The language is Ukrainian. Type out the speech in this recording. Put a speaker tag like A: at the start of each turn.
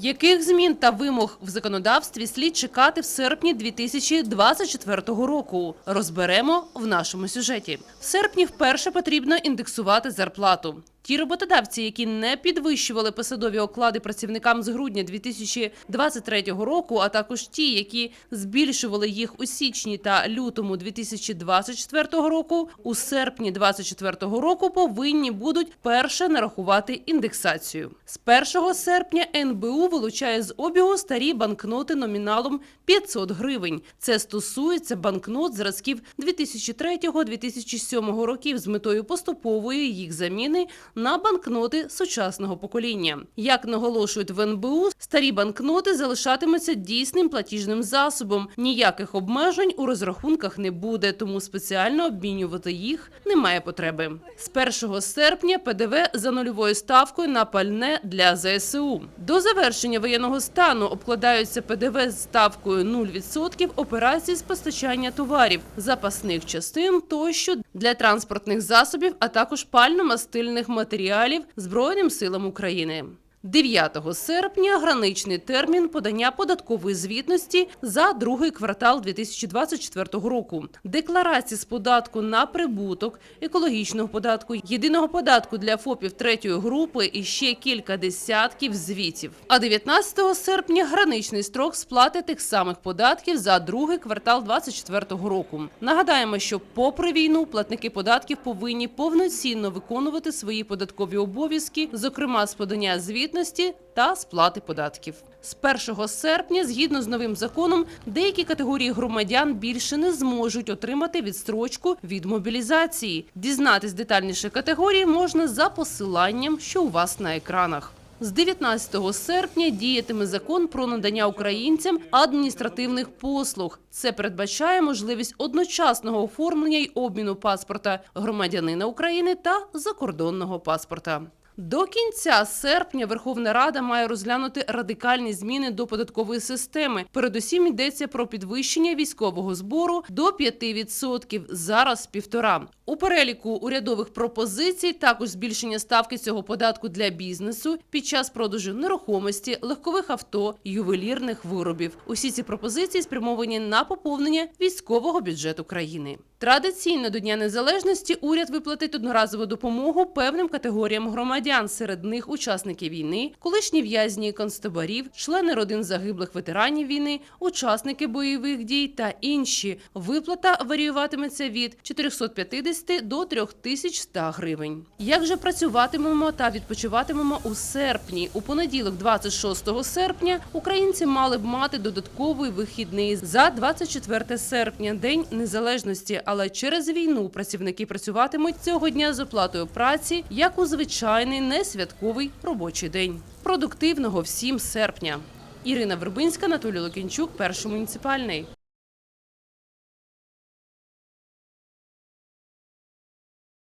A: Яких змін та вимог в законодавстві слід чекати в серпні 2024 року? Розберемо в нашому сюжеті. В серпні вперше потрібно індексувати зарплату. Ті роботодавці, які не підвищували посадові оклади працівникам з грудня 2023 року, а також ті, які збільшували їх у січні та лютому 2024 року, у серпні 2024 року повинні будуть перше нарахувати індексацію. З 1 серпня НБУ вилучає з обігу старі банкноти номіналом 500 гривень. Це стосується банкнот зразків 2003-2007 років з метою поступової їх заміни на банкноти сучасного покоління. Як наголошують в НБУ, старі банкноти залишатимуться дійсним платіжним засобом. Ніяких обмежень у розрахунках не буде, тому спеціально обмінювати їх немає потреби. З 1 серпня ПДВ за нульовою ставкою на пальне для ЗСУ. До завершення воєнного стану обкладаються ПДВ з ставкою 0% операції з постачання товарів, запасних частин тощо для транспортних засобів, а також пально-мастильних матеріалів Збройним силам України. 9 серпня граничний термін подання податкової звітності за другий квартал 2024 року. Декларації з податку на прибуток, екологічного податку, єдиного податку для ФОПів третьої групи і ще кілька десятків звітів. А 19 серпня граничний строк сплати тих самих податків за другий квартал 2024 року. Нагадаємо, що попри війну платники податків повинні повноцінно виконувати свої податкові обов'язки, зокрема з подання звітності та сплати податків. З 1 серпня, згідно з новим законом, деякі категорії громадян більше не зможуть отримати відстрочку від мобілізації. Дізнатись детальніше категорії можна за посиланням, що у вас на екранах. З 19 серпня діятиме закон про надання українцям адміністративних послуг. Це передбачає можливість одночасного оформлення й обміну паспорта громадянина України та закордонного паспорта. До кінця серпня Верховна Рада має розглянути радикальні зміни до податкової системи. Передусім йдеться про підвищення військового збору до 5%, зараз півтора. У переліку урядових пропозицій також збільшення ставки цього податку для бізнесу під час продажу нерухомості, легкових авто, ювелірних виробів. Усі ці пропозиції спрямовані на поповнення військового бюджету країни. Традиційно до Дня Незалежності уряд виплатить одноразову допомогу певним категоріям громадян. Серед них учасники війни, колишні в'язні концтаборів, члени родин загиблих ветеранів війни, учасники бойових дій та інші. Виплата варіюватиметься від 450 до 3100 гривень. Як же працюватимемо та відпочиватимемо у серпні? У понеділок, 26 серпня, українці мали б мати додатковий вихідний за 24 серпня, День Незалежності. Але через війну працівники працюватимуть цього дня з оплатою праці як у звичайний несвятковий робочий день. Продуктивного всім серпня. Ірина Вербинська, Анатолій Лукінчук, перший муніципальний.